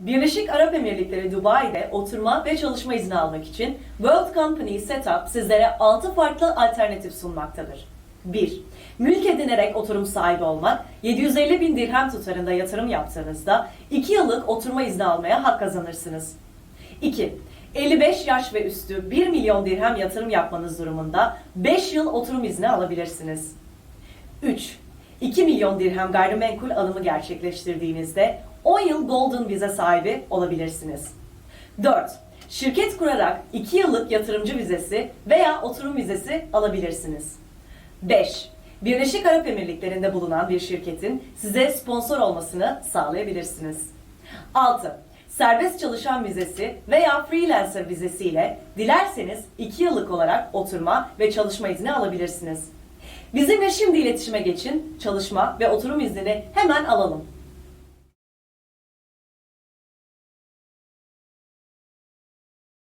Birleşik Arap Emirlikleri Dubai'de oturma ve çalışma izni almak için World Company Setup sizlere 6 farklı alternatif sunmaktadır. 1. Mülk edinerek oturum sahibi olmak, 750 bin dirhem tutarında yatırım yaptığınızda 2 yıllık oturma izni almaya hak kazanırsınız. 2. 55 yaş ve üstü 1 milyon dirhem yatırım yapmanız durumunda 5 yıl oturum izni alabilirsiniz. 3. 2 milyon dirhem gayrimenkul alımı gerçekleştirdiğinizde 10 yıl Golden vize sahibi olabilirsiniz. 4. Şirket kurarak 2 yıllık yatırımcı vizesi veya oturum vizesi alabilirsiniz. 5. Birleşik Arap Emirlikleri'nde bulunan bir şirketin size sponsor olmasını sağlayabilirsiniz. 6. Serbest çalışan vizesi veya freelancer vizesiyle dilerseniz 2 yıllık olarak oturma ve çalışma izni alabilirsiniz. Bizimle şimdi iletişime geçin, çalışma ve oturum iznini hemen alalım.